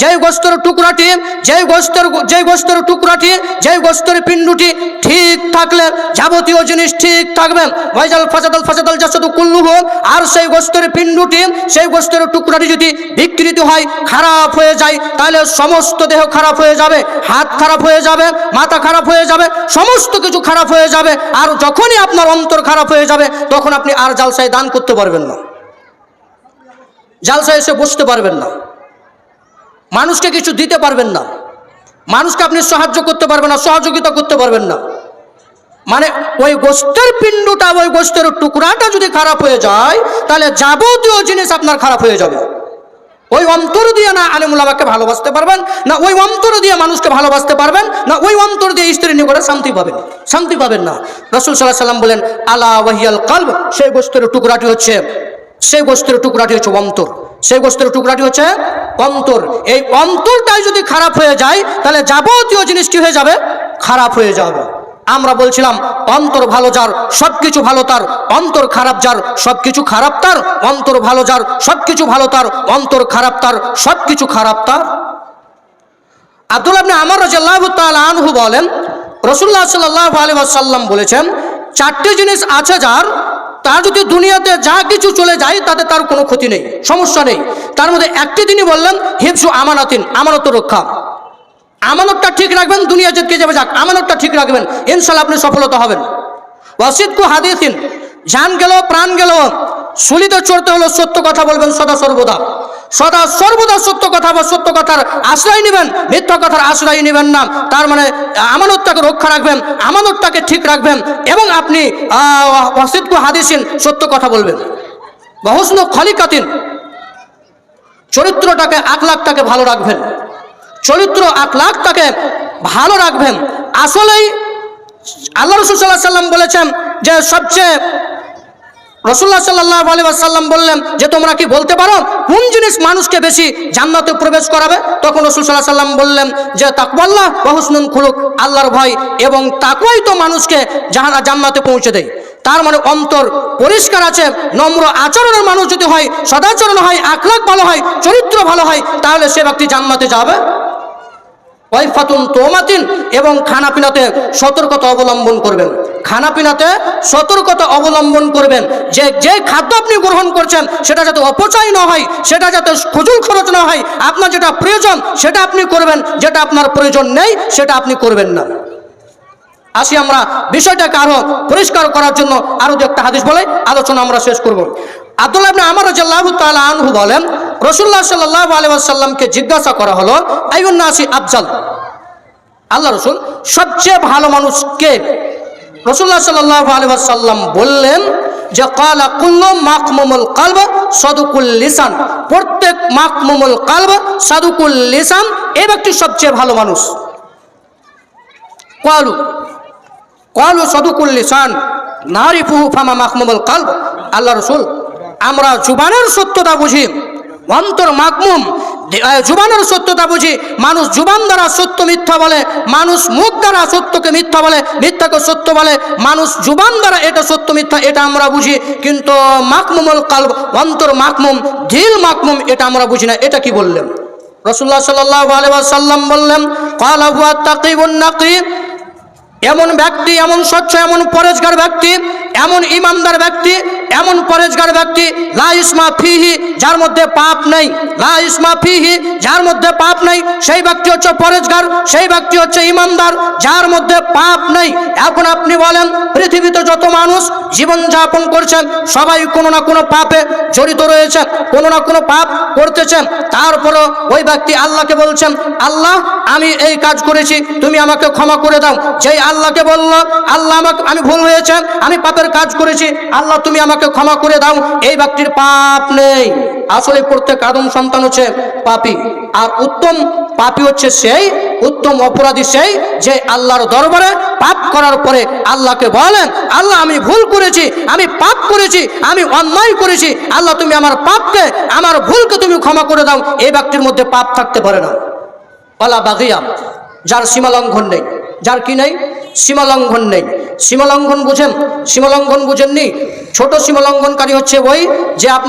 যেই গোস্তের টুকরাটি, যেই গোস্তের যেই গোস্তের টুকরাটি, যেই গোস্তের পিণ্ডুটি ঠিক থাকলে যাবতীয় জিনিস ঠিক থাকবে ওয়াইজাল ফাসাদাল ফাসাদাল জাসাদু কুল্লুহু আর সেই গোস্তের পিণ্ডুটি, সেই গোস্তের টুকরাটি যদি বিকৃত হয়, খারাপ হয়ে যায়, তাহলে সমস্ত দেহ খারাপ হয়ে যাবে, হাত খারাপ হয়ে যাবে, মাথা খারাপ হয়ে যাবে, সমস্ত কিছু খারাপ হয়ে যাবে, আর যখনই আপনার অন্তর খারাপ হয়ে যাবে, তখন আপনি আর জালসায় দান করতে পারবেন না। জালসায় এসে বসতে পারবেন না। মানুষকে কিছু দিতে পারবেন না। মানুষকে আপনি সাহায্য করতে পারবেন না, সহযোগিতা করতে পারবেন না। মানে ওই গোস্তের পিণ্ডটা, ওই গোস্তের টুকরাটা যদি খারাপ হয়ে যায়, তাহলে যাবতীয় জিনিস আপনার খারাপ হয়ে যাবে। ওই অন্তর দিয়ে না আলিমুল্লাহকে ভালোবাসতে পারবেন, না ওই অন্তর দিয়ে মানুষকে ভালোবাসতে পারবেন, না ওই অন্তর দিয়ে স্ত্রীর নিকটে শান্তি পাবেন। শান্তি পাবেন না। রসুল সাল্লাহ সাল্লাম বলেন, আলা ওয়াহিয়াল কালব সেই গোস্তের টুকরাটি হচ্ছে সেই গোস্তের টুকরাটি হচ্ছে অন্তর। সেই গোস্তের টুকরাটি হচ্ছে অন্তর। এই অন্তরটাই যদি খারাপ হয়ে যায়, তাহলে যাবতীয় জিনিস কি হয়ে যাবে? খারাপ হয়ে যাবে। আমরা বলছিলাম, অন্তর ভালো যার সব কিছু ভালো তার। অন্তর খারাপ যার সব কিছু খারাপ তার। অন্তর ভালো যার সব কিছু ভালো তার। অন্তর খারাপ তার সব কিছু খারাপ তার। আব্দুল আপনি আমার রাজাল্লাহ আনহু বলেন রসুল্লাহ সাল্লাহ আলী আসাল্লাম বলেছেন, চারটি জিনিস আছে যার তার যদি দুনিয়াতে যা কিছু চলে যায়, তাতে তার কোনো ক্ষতি নেই, সমস্যা নেই। তার মধ্যে একটি দিনই বললেন হিপসু আমানাতিন, আমানত রক্ষা। আমানতটা ঠিক রাখবেন, দুনিয়া যেতে যাবে যাক, আমানতটা ঠিক রাখবেন ইনশাল্লাহ আপনি সফলতা হবেন। ওয়াসিদকু হাদিসিন, জান গেল, প্রাণ গেল, সুলিতে চড়তে হলো, সত্য কথা বলবেন সদা সর্বদা। সদা সর্বদা সত্য কথা বা সত্য কথার আশ্রয় নেবেন, মিথ্যা কথার আশ্রয় নেবেন না। তার মানে আমানতটাকে রক্ষা রাখবেন, আমানতটাকে ঠিক রাখবেন এবং আপনি ওয়াসিদকু হাদিসিন সত্য কথা বলবেন। বহুষ্ণ খলিকাতিন চরিত্রটাকে আখলাখটাকে ভালো রাখবেন। চরিত্র আখলাখটাকে ভালো রাখবেন। আসলেই আল্লাহ রসুল সাল্লাহ সাল্লাম বলেছেন যে সবচেয়ে রসুল্লাহ সাল্লাহ আলী সাল্লাম বললেন যে, তোমরা কি বলতে পারো কোন জিনিস মানুষকে বেশি জান্নাতে প্রবেশ করাবে? তখন রসুল সাল্লাহ সাল্লাম বললেন যে তাকবাল্লাহ বহুসনুন খুলুক, আল্লাহর ভয় এবং তাকুয়াই তো মানুষকে যাহারা জান্নাতে পৌঁছে দেয়। তার মানে অন্তর পরিষ্কার আছে, নম্র আচরণের মানুষ যদি হয়, সদাচরণ হয়, আখলাখ ভালো হয়, চরিত্র ভালো হয়, তাহলে সে ব্যক্তি জান্নাতে যাবে। ওয়াইফাতুন তোমাতিন এবং খানাপিনাতে সতর্কতা অবলম্বন করবেন। খানাপিনাতে সতর্কতা অবলম্বন করবেন। যে যে খাদ্য আপনি গ্রহণ করছেন, সেটা যাতে অপচয় না হয়, সেটা যাতে খুজুল খরচ না হয়, আপনার যেটা প্রয়োজন, সেটা আপনি করবেন। যেটা আপনার প্রয়োজন নেই, সেটা আপনি করবেন না। আসি আমরা বিষয়টাকে আরও পরিষ্কার করার জন্য আরও দু একটা হাদিস বলে আলোচনা আমরা শেষ করব। আব্দুল্লাহ ইবনে আমার রাদিয়াল্লাহু আনহু বলেন, রাসূলুল্লাহ সাল্লাল্লাহু আলাইহি জিজ্ঞাসা করা হলো, আইয়ুন নাসি আফজাল? আল্লাহ রসুল, সবচেয়ে ভালো মানুষ কে রসুল্লাহ সাল্লাল্লাহু আলাইহি বললেন যে, কালা কুল্লু মাকমুমুল কালব সাদুকুল লিসান। প্রত্যেক মাকমুমুল কালব সাদুকুল লিসান এই ব্যক্তি সবচেয়ে ভালো মানুষ। কালু কালু সদুকুল লিসান নারিফুহু ফামা মাকমুমুল কালব। আল্লাহ রসুল, আমরা জুবানের সত্যতা বুঝি। অন্তর মাকমুম জুবানের সত্যতা বুঝি? মানুষ জুবান দ্বারা সত্য মিথ্যা বলে, মানুষ মুখ দ্বারা সত্যকে মিথ্যা বলে, মিথ্যাকে সত্য বলে, মানুষ জুবান দ্বারা এটা সত্য মিথ্যা, এটা আমরা বুঝি। কিন্তু মাকমুমুল কাল অন্তর মাকমুম, ঢিল মাকমুম, এটা আমরা বুঝি না। এটা কি বললেন? রসুল্লাহ সাল্লাম বললেন কাল আবুয়া এমন ব্যক্তি, এমন স্বচ্ছ, এমন পরেজগার ব্যক্তি এমন ইমানদার ব্যক্তি, এমন পরেজগার ব্যক্তি, লা ইসমা ফিহি, যার মধ্যে পাপ নেই, লা ইসমা ফিহি, যার মধ্যে পাপ নেই, সেই ব্যক্তি হচ্ছে পরেজগার, সেই ব্যক্তি হচ্ছে ইমানদার, যার মধ্যে পাপ নেই। এখন আপনি বলেন, পৃথিবীতে যত মানুষ জীবন যাপন করছেন, সবাই কোনো না কোনো পাপে জড়িত রয়েছেন কোনো না কোনো পাপ করতেছেন। তারপরও ওই ব্যক্তি আল্লাহকে বলছেন, আল্লাহ, আমি এই কাজ করেছি, তুমি আমাকে ক্ষমা করে দাও। যেই আল্লাহকে বলল, আল্লাহ আমাকে, আমি ভুল হয়েছেন, আমি পাপের কাজ করেছি, আল্লাহ তুমি আমাকে ক্ষমা করে দাও, এই ব্যক্তির পাপ নেই। আসলে প্রত্যেক আদম সন্তান হচ্ছে পাপি, আর উত্তম পাপি হচ্ছে সেই, উত্তম অপরাধী সেই, যে আল্লাহর দরবারে পাপ করার পরে আল্লাহকে বলেন, আল্লাহ, আমি ভুল করেছি, আমি পাপ করেছি, আমি অন্যায় করেছি, আল্লাহ, তুমি আমার পাপকে, আমার ভুলকে তুমি ক্ষমা করে দাও। এই ব্যক্তির মধ্যে পাপ থাকতে পারে না। পালা বাগিয়া, যার সীমালঙ্ঘন নেই। যার কি নেই? সীমালঙ্ঘন নেই। সীমালঙ্ঘন বুঝেন সীমালঙ্ঘন বুঝেননি। ছোট সীমালঙ্ঘনকারী হচ্ছে ওই যে আপনার